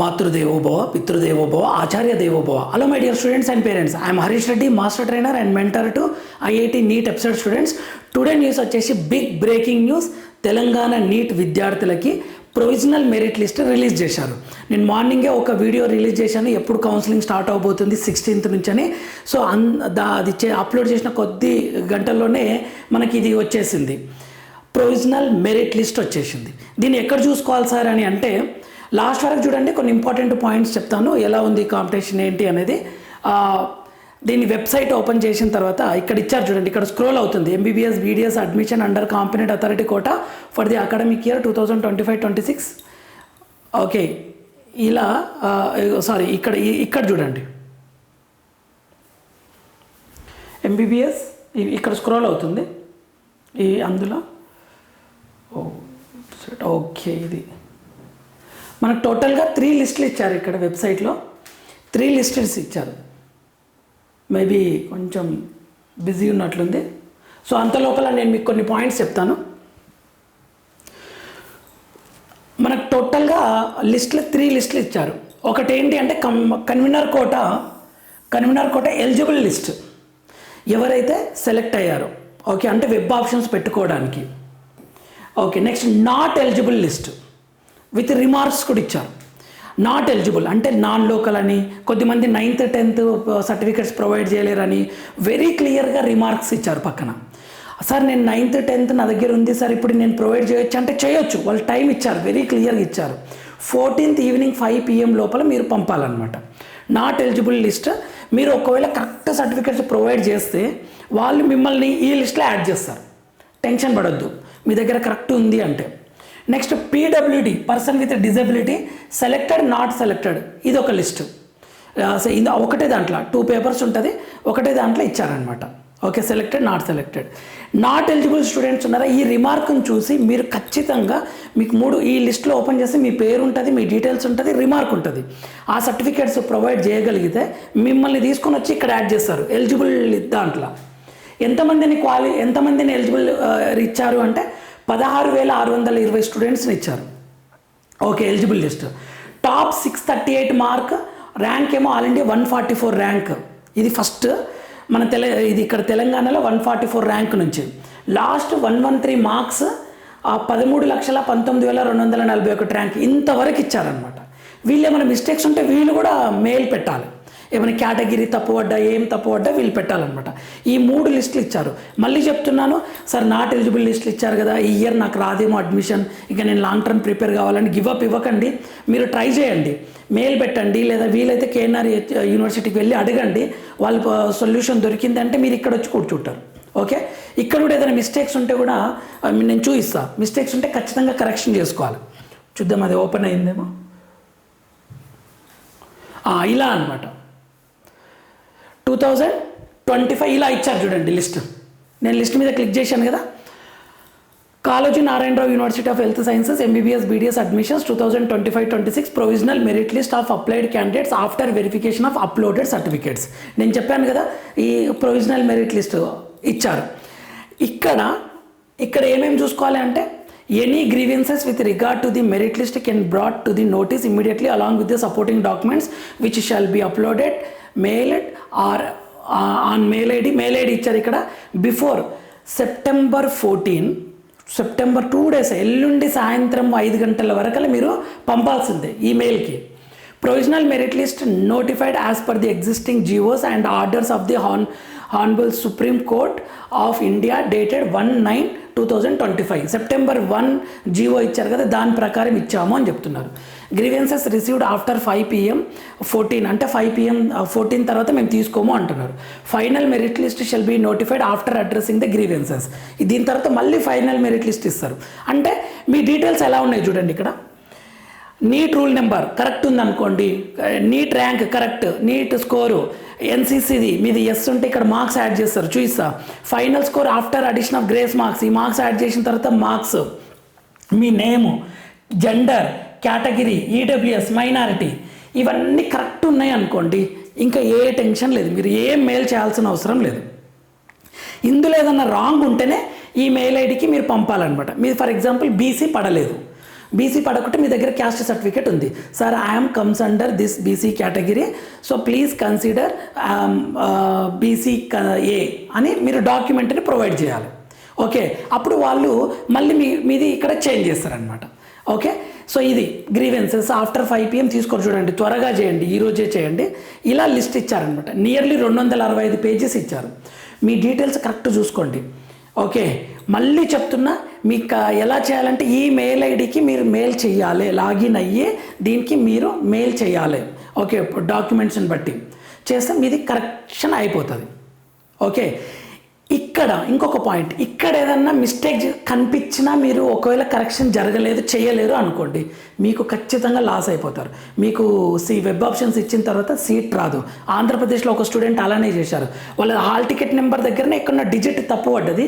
మాతృదేవోభవ పితృదేవోభవ ఆచార్య దేవోభవ hello my dear students and parents I'm Harish Reddy master trainer and mentor to IIT NEET episode students today news వచ్చేసి big breaking news Telangana NEET విద్యార్థులకి provisional merit list release చేశారు. నేను మార్నింగే ఒక video release చేశాను. ఎప్పుడు counselling start అవబోతుంది? Sixteenth నుంచి అని సో అన్ దా అది చే అప్లోడ్ చేసిన కొద్ది గంటల్లోనే మనకి ఇది వచ్చేసింది. ప్రొవిజనల్ మెరిట్ లిస్ట్ వచ్చేసింది. దీన్ని ఎక్కడ చూసుకోవాలి సార్ అని అంటే లాస్ట్ వరకు చూడండి కొన్ని ఇంపార్టెంట్ పాయింట్స్ చెప్తాను. ఎలా ఉంది కాంపిటీషన్ ఏంటి అనేది. దీన్ని దీని వెబ్సైట్ ఓపెన్ చేసిన తర్వాత ఇక్కడ ఇచ్చారు చూడండి ఇక్కడ స్క్రోల్ అవుతుంది. MBBS BDS admission under competent authority quota for the academic year two thousand twenty five twenty six okay ఇలా సారీ ఇక్కడ ఈ- ఇక్కడ చూడండి. ఎంబీబీఎస్ ఇక్కడ స్క్రోల్ అవుతుంది. ఈ అందులో. ఓ ఓకే ఇది. మనకు టోటల్గా త్రీ లిస్టులు ఇచ్చారు ఇక్కడ వెబ్సైట్లో త్రీ లిస్టెస్ ఇచ్చారు. మేబీ కొంచెం బిజీ ఉన్నట్లుంది. సో అంత లోపల నేను మీకు కొన్ని పాయింట్స్ చెప్తాను. మనకు టోటల్గా లిస్టులు త్రీ లిస్టులు ఇచ్చారు. ఒకటి ఏంటి అంటే cum convener quota convener quota eligible list ఎవరైతే సెలెక్ట్ అయ్యారో. ఓకే అంటే వెబ్ ఆప్షన్స్ పెట్టుకోవడానికి. Okay next not eligible list with remarks కూడా ఇచ్చారు. నాట్ ఎలిజిబుల్ అంటే నాన్ లోకల్ అని కొద్దిమంది నైన్త్ టెన్త్ సర్టిఫికెట్స్ ప్రొవైడ్ చేయలేరని వెరీ క్లియర్గా రిమార్క్స్ ఇచ్చారు పక్కన. సార్ నేను నైన్త్ టెన్త్ నా దగ్గర ఉంది సార్ ఇప్పుడు నేను ప్రొవైడ్ చేయొచ్చు? అంటే చేయొచ్చు. వాళ్ళు టైం ఇచ్చారు వెరీ క్లియర్గా ఇచ్చారు. ఫోర్టీన్త్ ఈవినింగ్ ఫైవ్ పిఎం లోపల మీరు పంపాలన్నమాట. నాట్ ఎలిజిబుల్ లిస్ట్ మీరు ఒకవేళ కరెక్ట్ సర్టిఫికెట్స్ ప్రొవైడ్ చేస్తే వాళ్ళు మిమ్మల్ని ఈ లిస్ట్లో యాడ్ చేస్తారు. టెన్షన్ పడొద్దు. మీ దగ్గర కరెక్ట్ ఉంది అంటే. Next PWD person with disability selected not selected ఇది ఒక లిస్ట్. ఇది ఒకటే దాంట్లో టూ పేపర్స్ ఉంటుంది ఒకటే దాంట్లో ఇచ్చారనమాట okay selected not selected not eligible students ఉన్నారా ఈ రిమార్క్ని చూసి మీరు ఖచ్చితంగా మీకు మూడు ఈ లిస్ట్లో ఓపెన్ చేస్తే మీ పేరు ఉంటుంది మీ డీటెయిల్స్ ఉంటుంది రిమార్క్ ఉంటుంది. ఆ సర్టిఫికేట్స్ ప్రొవైడ్ చేయగలిగితే మిమ్మల్ని తీసుకొని వచ్చి ఇక్కడ యాడ్ చేస్తారు ఎలిజిబుల్ దాంట్లో. ఎంతమందిని క్వాలి ఎంతమందిని ఎలిజిబుల్ ఇచ్చారు అంటే పదహారు వేల ఆరు వందల ఇరవై స్టూడెంట్స్ని ఇచ్చారు. Okay eligible list top six thirty eight mark rank ఏమో all India one forty four rank ఇది ఫస్ట్ మన తెల ఇది ఇక్కడ తెలంగాణలో వన్ ఫార్టీ ఫోర్ ర్యాంక్ నుంచి. Last one one three marks ఆ పదమూడు లక్షల పంతొమ్మిది వేల రెండు వందల నలభై ఒకటి ర్యాంక్ ఇంతవరకు ఇచ్చారనమాట వీళ్ళు ఏమైనా మిస్టేక్స్ ఉంటే వీళ్ళు కూడా మెయిల్ పెట్టాలి. ఏమైనా కేటగిరీ తప్పు పడ్డా ఏం తప్పు పడ్డా వీళ్ళు పెట్టాలన్నమాట. ఈ మూడు లిస్టులు ఇచ్చారు. మళ్ళీ చెప్తున్నాను సార్ నాట్ ఎలిజిబుల్ లిస్టులు ఇచ్చారు కదా ఈ ఇయర్ నాకు రాదేమో అడ్మిషన్ ఇక నేను లాంగ్ టర్మ్ ప్రిపేర్ కావాలని గివ్ అప్ ఇవ్వకండి మీరు ట్రై చేయండి మెయిల్ పెట్టండి లేదా వీలైతే కేఎన్ఆర్ యూనివర్సిటీకి వెళ్ళి అడగండి వాళ్ళ సొల్యూషన్ దొరికిందంటే మీరు ఇక్కడ వచ్చి కూర్చుంటారు. ఓకే? ఇక్కడ కూడా ఏదైనా మిస్టేక్స్ ఉంటే కూడా నేను చూపిస్తాను మిస్టేక్స్ ఉంటే ఖచ్చితంగా కరెక్షన్ చేసుకోవాలి. చూద్దాం అది ఓపెన్ అయిందేమో. ఇలా అనమాట టూ థౌజండ్ ట్వంటీ ఫైవ్ ఇలా ఇచ్చారు చూడండి లిస్ట్. నేను లిస్ట్ మీద క్లిక్ చేశాను కదా. Kaloji Narayanarao university of health sciences MBBS BDS admissions two thousand twenty five twenty six provisional merit list of applied candidates after verification of uploaded certificates నేను చెప్పాను కదా ఈ ప్రొవిజనల్ మెరిట్ లిస్ట్ ఇచ్చారు. ఇక్కడ ఇక్కడ ఏమేమి చూసుకోవాలి అంటే any grievances with regard to the merit list can brought to the notice immediately along with the supporting documents which shall be uploaded mailed or on mail ID mail ID ఇచ్చారు ఇక్కడ. Before September fourteen September two days ఎల్లుండి సాయంత్రం ఐదు గంటల వరకు మీరు పంపాల్సిందే ఈమెయిల్కి. Provisional merit list notified as per the existing GOs and orders of the hon honourable supreme court of India dated one nine two thousand twenty five September one GO ఇచ్చారు కదా దాని ప్రకారం ఇచ్చాము అని చెప్తున్నారు. Grievances received after five PM fourteen అంటే five PM fourteen తర్వాత మేము తీసుకోము అంటున్నారు. Final merit list shall be notified after addressing the grievances దీని తర్వాత మళ్ళీ ఫైనల్ మెరిట్ లిస్ట్ ఇస్తారు. అంటే మీ డీటెయిల్స్ ఎలా ఉన్నాయి చూడండి ఇక్కడ. నీట్ రూల్ నెంబర్ కరెక్ట్ ఉందనుకోండి NEET rank correct NEET score ఎన్సీసీది మీది ఎస్ ఉంటే ఇక్కడ మార్క్స్ యాడ్ చేస్తారు చూపిస్తా. Final score after addition of grace marks ఈ మార్క్స్ యాడ్ చేసిన తర్వాత మార్క్స్ మీ name gender category EWS minority ఇవన్నీ కరెక్ట్ ఉన్నాయి అనుకోండి ఇంకా ఏ టెన్షన్ లేదు మీరు ఏం మెయిల్ చేయాల్సిన అవసరం లేదు. ఇందులో ఏదన్నా రాంగ్ ఉంటేనే ఈ మెయిల్ ఐడికి మీరు పంపాలన్నమాట. మీరు ఫర్ ఎగ్జాంపుల్ బీసీ పడలేదు. బీసీ పడకుంటే మీ దగ్గర క్యాస్ట్ సర్టిఫికేట్ ఉంది. Sir I'm comes under this BC category so please consider BC A అని మీరు డాక్యుమెంట్ని ప్రొవైడ్ చేయాలి. ఓకే అప్పుడు వాళ్ళు మళ్ళీ మీ మీది ఇక్కడ చేంజ్ చేస్తారనమాట ఓకే సో ఇది గ్రీవెన్సెస్ ఆఫ్టర్ ఫైవ్ పిఎం తీసుకొని చూడండి. త్వరగా చేయండి. ఈరోజే చేయండి. ఇలా లిస్ట్ ఇచ్చారనమాట నియర్లీ రెండు వందల అరవై ఐదు పేజెస్ ఇచ్చారు. మీ డీటెయిల్స్ కరెక్ట్ చూసుకోండి. ఓకే మళ్ళీ చెప్తున్నా మీకు ఎలా చేయాలంటే ఈ మెయిల్ ఐడికి మీరు మెయిల్ చేయాలి. లాగిన్ అయ్యి దీనికి మీరు మెయిల్ చేయాలి. ఓకే డాక్యుమెంట్స్ని బట్టి. చేస్తే మీది కరెక్షన్ అయిపోతుంది. ఓకే ఇక్కడ ఇంకొక పాయింట్ ఇక్కడ ఏదన్నా మిస్టేక్ కనిపించినా మీరు ఒకవేళ కరెక్షన్ జరగలేదు చేయలేరు అనుకోండి మీకు ఖచ్చితంగా లాస్ అయిపోతారు. మీకు సి వెబ్ ఆప్షన్స్ ఇచ్చిన తర్వాత సీట్ రాదు. ఆంధ్రప్రదేశ్లో ఒక స్టూడెంట్ అలానే చేశారు. వాళ్ళ హాల్ టికెట్ నెంబర్ దగ్గరనే ఇక్కడ డిజిట్ తప్పు పడ్డది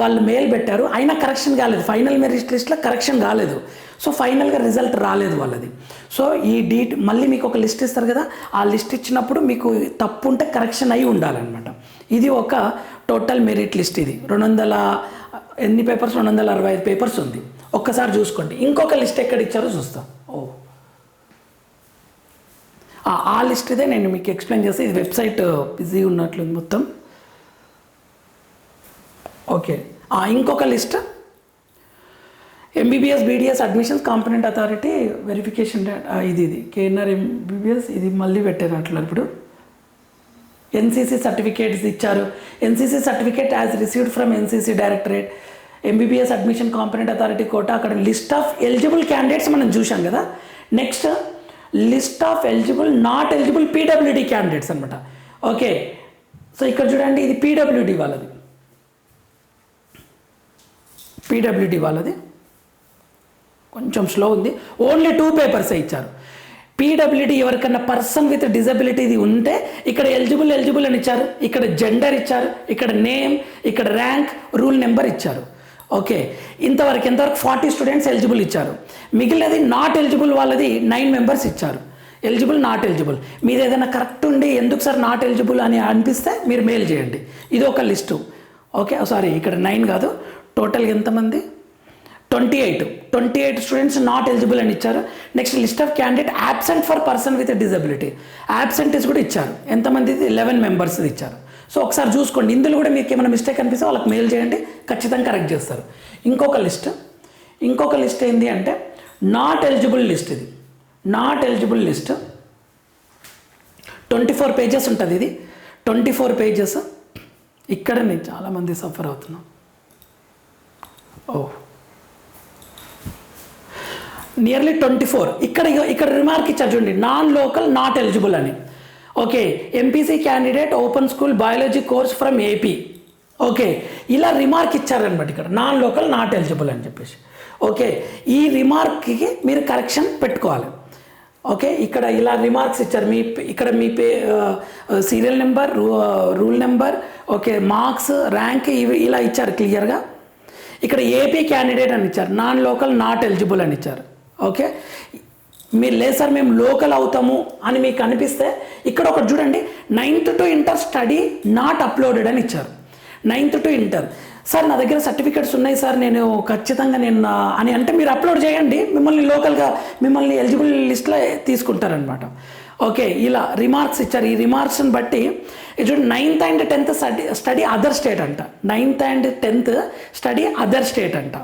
వాళ్ళు మెయిల్ పెట్టారు అయినా కరెక్షన్ కాలేదు. ఫైనల్ మెరిట్ లిస్ట్లో కరెక్షన్ కాలేదు సో ఫైనల్గా రిజల్ట్ రాలేదు వాళ్ళది. సో ఈ డీట్ మళ్ళీ మీకు ఒక లిస్ట్ ఇస్తారు కదా ఆ లిస్ట్ ఇచ్చినప్పుడు మీకు తప్పు ఉంటే కరెక్షన్ అయి ఉండాలన్నమాట. ఇది ఒక టోటల్ మెరిట్ లిస్ట్ ఇది. రెండు వందల ఎన్ని పేపర్స్ రెండు వందల అరవై ఐదు పేపర్స్ ఉంది. ఒక్కసారి చూసుకోండి. ఇంకొక లిస్ట్ ఎక్కడ ఇచ్చారో చూస్తాం. ఓ. ఆ- లిస్ట్ ఇదే నేను మీకు ఎక్స్ప్లెయిన్ చేస్తే. ఇది వెబ్సైట్ బిజీ ఉన్నట్లు మొత్తం. ఓకే. ఆ, ఇంకొక list MBBS BDS admissions competent authority verification ఇది ఇది. కేఎన్ఆర్ ఎంబీబీఎస్ ఇది మళ్ళీ పెట్టారు అట్లా ఇప్పుడు. ఎన్సీసీ సర్టిఫికేట్స్ ఇచ్చారు. NCC certificate as received from NCC directorate MBBS admission competent authority quota అక్కడ లిస్ట్ ఆఫ్ ఎలిజిబుల్ క్యాండిడేట్స్ మనం చూసాం కదా. Next list of eligible not eligible PWD candidates అనమాట ఓకే సో ఇక్కడ చూడండి ఇది పీడబ్ల్యూడి వాళ్ళది. పీడబ్ల్యూడీ వాళ్ళది. కొంచెం స్లో ఉంది. ఓన్లీ టూ పేపర్సే ఇచ్చారు. పీడబ్ల్యూడి ఎవరికన్నా పర్సన్ విత్ డిజబిలిటీ ఇది ఉంటే ఇక్కడ ఎలిజిబుల్ ఎలిజిబుల్ అని ఇచ్చారు. ఇక్కడ జెండర్ ఇచ్చారు. ఇక్కడ నేమ్ ఇక్కడ ర్యాంక్ రూల్ నెంబర్ ఇచ్చారు. ఓకే ఇంతవరకు ఎంతవరకు ఫార్టీ స్టూడెంట్స్ ఎలిజిబుల్ ఇచ్చారు? మిగిలినది నాట్ ఎలిజిబుల్ వాళ్ళది నైన్ మెంబర్స్ ఇచ్చారు. ఎలిజిబుల్ నాట్ ఎలిజిబుల్ మీరు ఏదైనా కరెక్ట్ ఉండి ఎందుకు సార్ నాట్ ఎలిజిబుల్ అని అనిపిస్తే మీరు మెయిల్ చేయండి. ఇది ఒక లిస్టు. ఓకే సారీ oh, ఇక్కడ నైన్ కాదు. టోటల్గా ఎంతమంది? Twenty eight. Twenty eight students not eligible అని ఇచ్చారు. Next list of candidate absent for person with disability absentees కూడా ఇచ్చారు. ఎంతమంది లెవెన్ మెంబర్స్ ఇచ్చారు. సో ఒకసారి చూసుకోండి. ఇందులో కూడా మీకు ఏమైనా మిస్టేక్ అనిపిస్తే వాళ్ళకి మెయిల్ చేయండి. ఖచ్చితంగా కరెక్ట్ చేస్తారు. ఇంకొక లిస్ట్ ఇంకొక లిస్ట్ ఏంటి అంటే నాట్ ఎలిజిబుల్ లిస్ట్ ఇది. Not eligible list twenty four pages ఉంటుంది ఇది. ట్వంటీ ఫోర్ పేజెస్ ఇక్కడ నేను చాలామంది సఫర్ అవుతున్నాం. ఓ. నియర్లీ ట్వంటీ ఫోర్ ఇక్కడ ఇక్కడ రిమార్క్ ఇచ్చారు చూడండి. నాన్ లోకల్ నాట్ ఎలిజిబుల్ అని. Okay MPC candidate open school biology course from AP okay ఇలా రిమార్క్ ఇచ్చారనమాట ఇక్కడ. నాన్ లోకల్ నాట్ ఎలిజిబుల్ అని చెప్పేసి. ఓకే ఈ రిమార్క్కి మీరు కరెక్షన్ పెట్టుకోవాలి. ఓకే ఇక్కడ ఇలా రిమార్క్స్ ఇచ్చారు. మీ ఇక్కడ మీ pay serial number roll number okay marks rank ఇవి ఇలా ఇచ్చారు క్లియర్గా ఇక్కడ ఏపీ క్యాండిడేట్ అని ఇచ్చారు. నాన్ లోకల్ నాట్ ఎలిజిబుల్ అని ఇచ్చారు. ఓకే? మీరు లేదు సార్ మేము లోకల్ అవుతాము అని మీకు అనిపిస్తే ఇక్కడ ఒకటి చూడండి ninth to inter study not uploaded అని ఇచ్చారు. నైన్త్ టు ఇంటర్ సార్ నా దగ్గర సర్టిఫికెట్స్ ఉన్నాయి సార్ నేను ఖచ్చితంగా నేను అని అంటే మీరు అప్లోడ్ చేయండి మిమ్మల్ని లోకల్గా మిమ్మల్ని ఎలిజిబుల్ లిస్ట్లో తీసుకుంటారనమాట ఓకే ఇలా రిమార్క్స్ ఇచ్చారు. ఈ రిమార్క్స్ని బట్టి ఇటు ninth and tenth study study other state అంట. Ninth and tenth study other state అంట.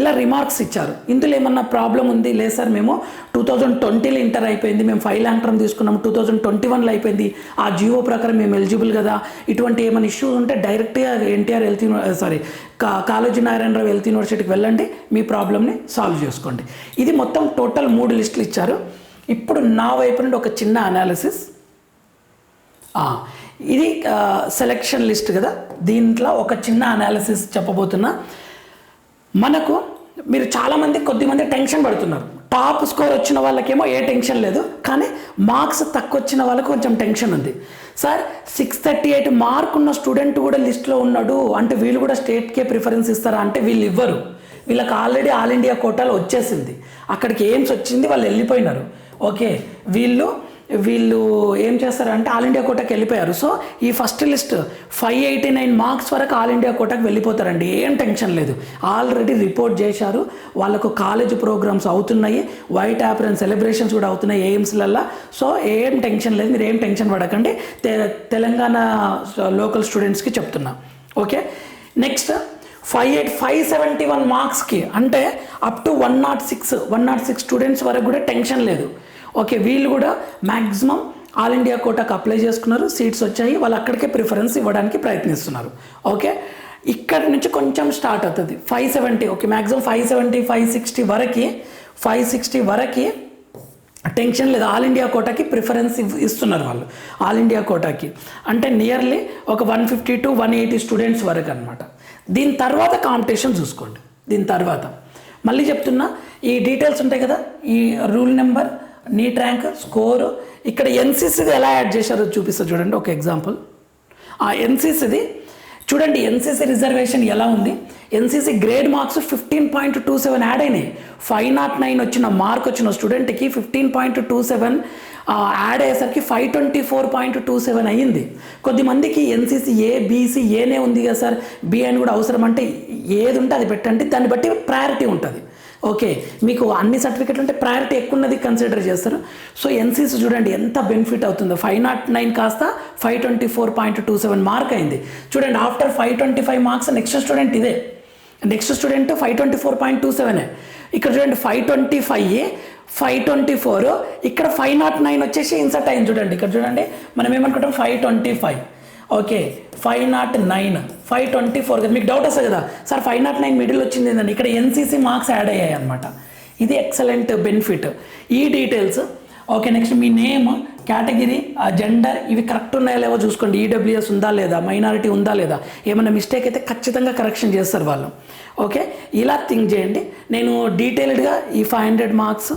ఇలా రిమార్క్స్ ఇచ్చారు. ఇందులో ఏమన్నా ప్రాబ్లం ఉంది? లేదు సార్ మేము టూ థౌజండ్ ట్వంటీలో ఇంటర్ అయిపోయింది. మేము ఫైవ్ ల్యాంక్ టర్మ్ తీసుకున్నాము. టూ థౌజండ్ ట్వంటీ వన్లో అయిపోయింది. ఆ జియో ప్రకారం మేము ఎలిజిబుల్ కదా. ఇటువంటి ఏమైనా ఇష్యూ ఉంటే డైరెక్ట్గా ఎన్టీఆర్ హెల్త్ సారీ uh, కా కాళోజీ నారాయణరావు హెల్త్ యూనివర్సిటీకి వెళ్ళండి. మీ ప్రాబ్లమ్ని సాల్వ్ చేసుకోండి. ఇది మొత్తం టోటల్ మూడు లిస్టులు ఇచ్చారు. ఇప్పుడు నా వైపు నుండి ఒక చిన్న అనాలిసిస్ ఇది సెలెక్షన్ లిస్ట్ కదా. దీంట్లో ఒక చిన్న అనాలిసిస్ చెప్పబోతున్నా. మనకు మీరు చాలామంది కొద్దిమంది టెన్షన్ పడుతున్నారు. టాప్ స్కోర్ వచ్చిన వాళ్ళకేమో ఏ టెన్షన్ లేదు. కానీ మార్క్స్ తక్కువ వచ్చిన వాళ్ళకి కొంచెం టెన్షన్ ఉంది. Sir six thirty eight mark ఉన్న స్టూడెంట్ కూడా లిస్ట్లో ఉన్నాడు. అంటే వీళ్ళు కూడా స్టేట్కే ప్రిఫరెన్స్ ఇస్తారా? అంటే వీళ్ళు ఇవ్వరు. వీళ్ళకి ఆల్రెడీ ఆల్ ఇండియా కోటాలో వచ్చేసింది. అక్కడికి ఎయిమ్స్ వచ్చింది వాళ్ళు వెళ్ళిపోయినారు. ఓకే వీళ్ళు వీళ్ళు ఏం చేస్తారంటే ఆల్ ఇండియా కోటకి వెళ్ళిపోయారు. సో ఈ first list five eighty nine marks వరకు ఆల్ ఇండియా కోటకి వెళ్ళిపోతారండి. ఏం టెన్షన్ లేదు. ఆల్రెడీ రిపోర్ట్ చేశారు. వాళ్ళకు కాలేజ్ ప్రోగ్రామ్స్ అవుతున్నాయి. వైట్ యాప్రన్ సెలబ్రేషన్స్ కూడా అవుతున్నాయి ఎయిమ్స్లల్లో. సో ఏం టెన్షన్ లేదు. మీరు ఏం టెన్షన్ పడకండి. తె- తెలంగాణ లోకల్ స్టూడెంట్స్కి చెప్తున్నా. Okay? Next five eight five seventy one మార్క్స్కి అంటే up to one nought six one nought six students వరకు కూడా టెన్షన్ లేదు. ఓకే వీళ్ళు కూడా మ్యాక్సిమం ఆల్ ఇండియా కోటాకు అప్లై చేసుకున్నారు సీట్స్ వచ్చాయి వాళ్ళు అక్కడికే ప్రిఫరెన్స్ ఇవ్వడానికి ప్రయత్నిస్తున్నారు. ఓకే ఇక్కడ నుంచి కొంచెం స్టార్ట్ అవుతుంది. Five seventy okay maximum five seventy five sixty వరకు ఫైవ్ సిక్స్టీ వరకు టెన్షన్ లేదు. ఆల్ ఇండియా కోటాకి ప్రిఫరెన్స్ ఇస్తున్నారు వాళ్ళు. ఆల్ ఇండియా కోటాకి అంటే నియర్లీ ఒక one fifty to one eighty students వరకు అనమాట దీని తర్వాత కాంపిటీషన్ చూసుకోండి. దీని తర్వాత. మళ్ళీ చెప్తున్నా ఈ డీటెయిల్స్ ఉంటాయి కదా? ఈ roll number NEET rank score ఇక్కడ ఎన్సీసీది ఎలా యాడ్ చేశారో చూపిస్తా చూడండి ఒక ఎగ్జాంపుల్ ఆ ఎన్సీసీది చూడండి ఎన్సీసీ రిజర్వేషన్ ఎలా ఉంది? NCC grade marks fifteen point two seven add అయినాయి. ఫైవ్ నాట్ నైన్ వచ్చిన మార్క్ వచ్చిన స్టూడెంట్కి fifteen point two seven add అయ్యేసరికి five twenty four point two seven అయ్యింది. కొద్దిమందికి ఎన్సీసీ ఏ బీసీ ఏనే ఉంది కదా సార్. బి అని కూడా అవసరం అంటే ఏది ఉంటే అది పెట్టండి. దాన్ని బట్టి ప్రయారిటీ ఉంటుంది. ఓకే మీకు అన్ని సర్టిఫికెట్లు అంటే ప్రయారిటీ ఎక్కువ ఉన్నది కన్సిడర్ చేస్తారు. సో ఎన్సీసీ చూడండి ఎంత బెనిఫిట్ అవుతుందో. ఫైవ్ నాట్ నైన్ కాస్త five twenty four point two seven mark అయింది. చూడండి after five twenty five marks next student ఇదే. Next student five twenty four point two seven ఇక్కడ చూడండి five twenty five five twenty four ఇక్కడ five not nine వచ్చేసి insert అయింది చూడండి. ఇక్కడ చూడండి మనం ఏమనుకుంటాం? Five twenty five okay five nought nine five twenty four కదా. మీకు డౌట్ వస్తుంది కదా? Sir five nought nine middle వచ్చింది ఏంటండి? ఇక్కడ ఎన్సీసీ మార్క్స్ యాడ్ అయ్యాయి అనమాట ఇది ఎక్సలెంట్ బెనిఫిట్ ఈ డీటెయిల్స్ ఓకే నెక్స్ట్ మీ నేమ్ కేటగిరీ జెండర్ ఇవి కరెక్ట్ ఉన్నాయా లేవో చూసుకోండి. ఈడబ్ల్యూఎస్ ఉందా లేదా? మైనారిటీ ఉందా లేదా? ఏమైనా మిస్టేక్ అయితే ఖచ్చితంగా కరెక్షన్ చేస్తారు వాళ్ళు. ఓకే ఇలా థింక్ చేయండి. నేను డీటెయిల్డ్గా ఈ ఫైవ్ హండ్రెడ్ మార్క్స్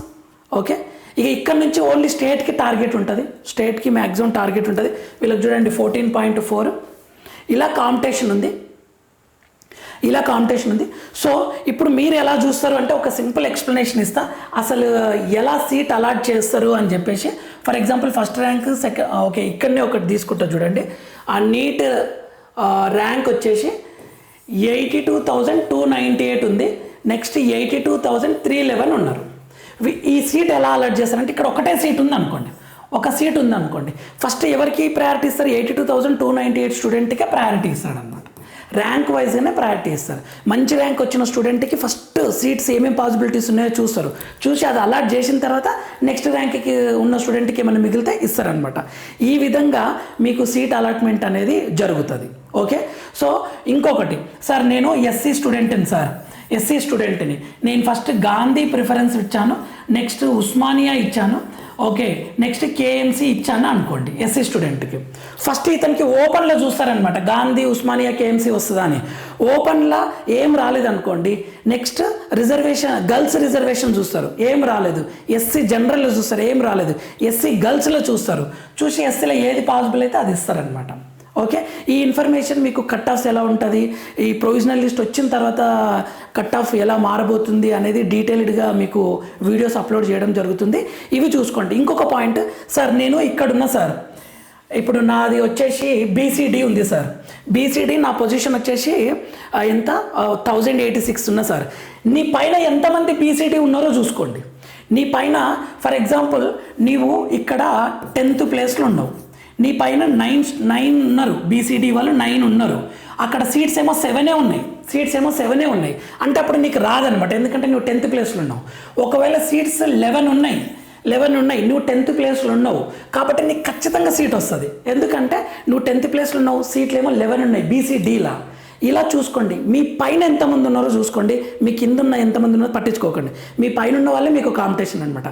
ఓకే. ఇక ఇక్కడ నుంచి ఓన్లీ స్టేట్కి టార్గెట్ ఉంటుంది. స్టేట్కి మ్యాక్సిమం టార్గెట్ ఉంటుంది. వీళ్ళకి చూడండి ఫోర్టీన్ పాయింట్ ఫోర్ ఇలా కాంపిటీషన్ ఉంది. ఇలా కాంపిటీషన్ ఉంది. సో ఇప్పుడు మీరు ఎలా చూస్తారు అంటే ఒక సింపుల్ ఎక్స్ప్లెనేషన్ ఇస్తా. అసలు ఎలా సీట్ అలాట్ చేస్తారు అని చెప్పేసి for example first rank second okay ఇక్కడనే ఒకటి తీసుకుంటా చూడండి. ఆ నీట్ ర్యాంక్ వచ్చేసి eighty two thousand two ninety eight ఉంది. Next eighty two thousand three eleven ఉన్నారు. వి- ఈ సీట్ ఎలా అలాట్ చేస్తారంటే ఇక్కడ ఒకటే సీట్ ఉంది అనుకోండి ఒక సీట్ ఉంది అనుకోండి ఫస్ట్ ఎవరికి ప్రయారిటీ ఇస్తారు? Eighty two thousand two ninety eight స్టూడెంట్కే priority ఇస్తాడు ర్యాంక్ వైజ్గానే ప్రయారిటీ ఇస్తారు. మంచి ర్యాంక్ వచ్చిన స్టూడెంట్కి ఫస్ట్ సీట్స్ ఏమేమి పాసిబిలిటీస్ ఉన్నాయో చూస్తారు. చూసి అది అలాట్ చేసిన తర్వాత నెక్స్ట్ ర్యాంక్కి ఉన్న స్టూడెంట్కి ఏమైనా మిగిలితే ఇస్తారనమాట ఈ విధంగా మీకు సీట్ అలాట్మెంట్ అనేది జరుగుతుంది. ఓకే సో ఇంకొకటి సార్ నేను ఎస్సీ స్టూడెంట్ని సార్ ఎస్సీ స్టూడెంట్ని నేను ఫస్ట్ గాంధీ ప్రిఫరెన్స్ ఇచ్చాను. నెక్స్ట్ ఉస్మానియా ఇచ్చాను. ఓకే నెక్స్ట్ కేఎంసీ ఇచ్చాను అనుకోండి ఎస్సీ స్టూడెంట్కి ఫస్ట్ ఇతనికి ఓపెన్లో చూస్తారనమాట గాంధీ ఉస్మానియా కేఎంసీ వస్తుందా అని ఓపెన్లో ఏం రాలేదనుకోండి నెక్స్ట్ రిజర్వేషన్ గర్ల్స్ రిజర్వేషన్ చూస్తారు ఏం రాలేదు. ఎస్సీ జనరల్లో చూస్తారు ఏం రాలేదు. ఎస్సీ గర్ల్స్లో చూస్తారు. చూసి ఎస్సీలో ఏది పాసిబుల్ అయితే అది ఇస్తారనమాట ఓకే? ఈ ఇన్ఫర్మేషన్ మీకు కట్ ఆఫ్స్ ఎలా ఉంటుంది? ఈ ప్రొవిజనల్ లిస్ట్ వచ్చిన తర్వాత కట్ ఆఫ్ ఎలా మారబోతుంది అనేది డీటెయిల్డ్గా మీకు వీడియోస్ అప్లోడ్ చేయడం జరుగుతుంది. ఇవి చూసుకోండి. ఇంకొక పాయింట్ సార్ నేను ఇక్కడున్నా సార్ ఇప్పుడు నాది వచ్చేసి బీసీడీ ఉంది సార్ బీసీడీ నా పొజిషన్ వచ్చేసి ఎంత? థౌజండ్ ఎయిటీ సిక్స్ ఉన్నా సార్ నీ పైన ఎంతమంది బీసీడీ ఉన్నారో చూసుకోండి. నీ పైన ఫర్ ఎగ్జాంపుల్ నీవు ఇక్కడ టెన్త్ ప్లేస్లో ఉన్నావు. నీ పైన నైన్ నైన్ ఉన్నారు. బీసీడీ వాళ్ళు నైన్ ఉన్నారు. అక్కడ సీట్స్ ఏమో సెవెనే ఉన్నాయి. సీట్స్ ఏమో సెవెనే ఉన్నాయి. అంటే అప్పుడు నీకు రాదనమాట ఎందుకంటే నువ్వు టెన్త్ ప్లేస్లో ఉన్నావు. ఒకవేళ సీట్స్ లెవెన్ ఉన్నాయి. లెవెన్ ఉన్నాయి. నువ్వు టెన్త్ ప్లేస్లో ఉన్నావు. కాబట్టి నీకు ఖచ్చితంగా సీట్ వస్తుంది. ఎందుకంటే నువ్వు టెన్త్ ప్లేస్లో ఉన్నావు. సీట్లు ఏమో లెవెన్ ఉన్నాయి. బీసీడీలా ఇలా చూసుకోండి. మీ పైన ఎంతమంది ఉన్నారో చూసుకోండి. మీ కింద ఉన్న ఎంతమంది ఉన్నారో పట్టించుకోకండి. మీ పైన ఉన్న వాళ్ళే మీకు కాంపిటీషన్ అనమాట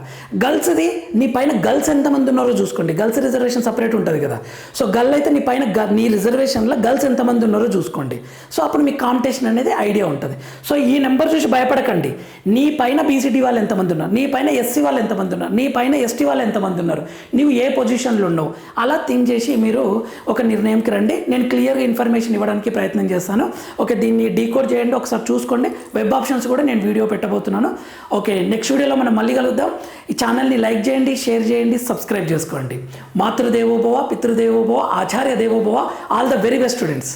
గర్ల్స్ది నీ పైన గర్ల్స్ ఎంతమంది ఉన్నారో చూసుకోండి. గర్ల్స్ రిజర్వేషన్ సపరేట్ ఉంటుంది కదా. సో గర్ల్ అయితే నీ పైన గ- నీ రిజర్వేషన్లో గర్ల్స్ ఎంతమంది ఉన్నారో చూసుకోండి. సో అప్పుడు మీకు కాంపిటీషన్ అనేది ఐడియా ఉంటుంది. సో ఈ నెంబర్ చూసి భయపడకండి. నీ పైన బీసీడీ వాళ్ళు ఎంతమంది ఉన్నారు? నీ పైన ఎస్సీ వాళ్ళు ఎంతమంది ఉన్నారు? నీ పైన ఎస్టీ వాళ్ళు ఎంతమంది ఉన్నారు? నీవు ఏ పొజిషన్లో ఉన్నావు? అలా థింక్ చేసి మీరు ఒక నిర్ణయంకి రండి. నేను క్లియర్గా ఇన్ఫర్మేషన్ ఇవ్వడానికి ప్రయత్నం చేస్తాను. పెట్టబోతున్నాను ఓకే దీన్ని డీకోడ్ చేయండి ఒకసారి చూసుకోండి. వెబ్ ఆప్షన్స్ కూడా నేను వీడియో పెట్టబోతున్నాను. ఓకే నెక్స్ట్ వీడియోలో మనం మళ్ళీ కలుద్దాం. ఈ ఛానల్ని లైక్ చేయండి షేర్ చేయండి సబ్స్క్రైబ్ చేసుకోండి. మాతృదేవోభవ పితృదేవోభవ ఆచార్య దేవోభవ all the very best students.